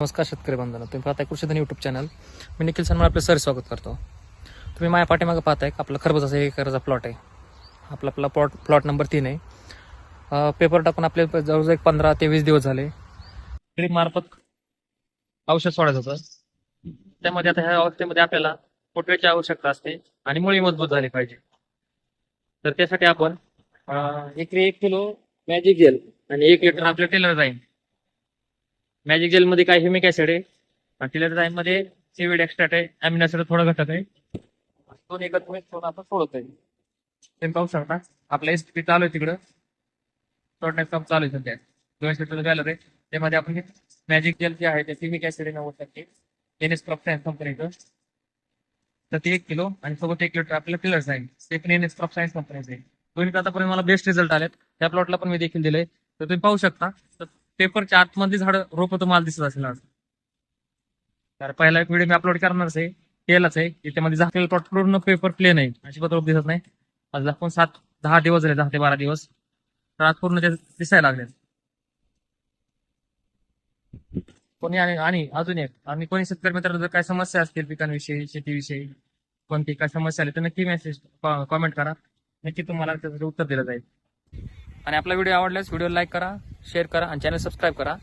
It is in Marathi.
नमस्कार शेतकरी बंधन तुम्ही पाहताय कृषीधन युट्यूब चॅनल मी निखिल सन्मान आपलं सर स्वागत करतो. तुम्ही माझ्या पाठीमागं पाहताय का आपला खरबूजाचा एक एकरचा प्लॉट आहे. आपला आपला प्लॉट प्लॉट नंबर तीन आहे. पेपर टाकून आपले जवळजवळ एक पंधरा ते वीस दिवस झाले. ड्रीप मार्फत औषध सोडायचं होतं. त्यामध्ये आता ह्या अवस्थेमध्ये आपल्याला पोटव्याची आवश्यकता असते आणि मुळी मजबूत झाली पाहिजे. तर त्यासाठी आपण एकरी एक किलो मॅजिक जेल आणि एक लिटर आपलं टेलर जाईल मॅजिक जेल मध्ये काय ह्युमिक ऍसिड आहे? आणि टिलरमध्ये सीविड एक्स्ट्रॅट आहे अमिनो ऍसिड थोडं घटक आहे. दोन एकत्र मिक्स आपण सोडत आहे. तुम्ही पाहू शकता आपला एस पी चालू आहे तिकडं. सोडण्याचं काम चालू आहे सध्या. दोनशे लिटर बॅलर आहे त्यामध्ये आपण मॅजिक जेल जे आहे ते सिमिक ऍसिड आहे नव्वद टक्के. एन एस क्रॉप सायन्स कंपनीचं तर ते एक किलो आणि सोबत एक लिटर आपल्याला टिलर्स आहे. ते पण एन एस क्रॉप सायन्स कंपनीचं आहे. दोन्ही आतापर्यंत मला बेस्ट रिझल्ट आलेत. त्या प्लॉटला पण मी देखील दिले तर तुम्ही पाहू शकता. तर पेपरच्या आतमध्ये झाड रोप तुम्हाला दिसत असेल आज. तर पहिला एक व्हिडिओ मी अपलोड करणारच आहे. केलाच आहे. की त्यामध्ये झाकलेलं प्लॉट पूर्ण पेपर प्लेन आहे. अजिबात रोप दिसत नाही. आज दाखवून सात दहा दिवस झाले दहा ते बारा दिवस. तर आज पूर्ण ते दिसायला लागले. कोणी आणि आणि अजून एक. आणि कोणी शेतकरी मित्रांना जर काय समस्या असतील पिकांविषयी शेतीविषयी कोणती काय समस्या आली तर नक्की मेसेज कॉमेंट करा. नक्की तुम्हाला त्याचं उत्तर दिलं जाईल. आणि आपला व्हिडिओ आवडल्यास व्हिडिओ लाईक करा. शेअर करा आणि चॅनल सबस्क्राईब करा.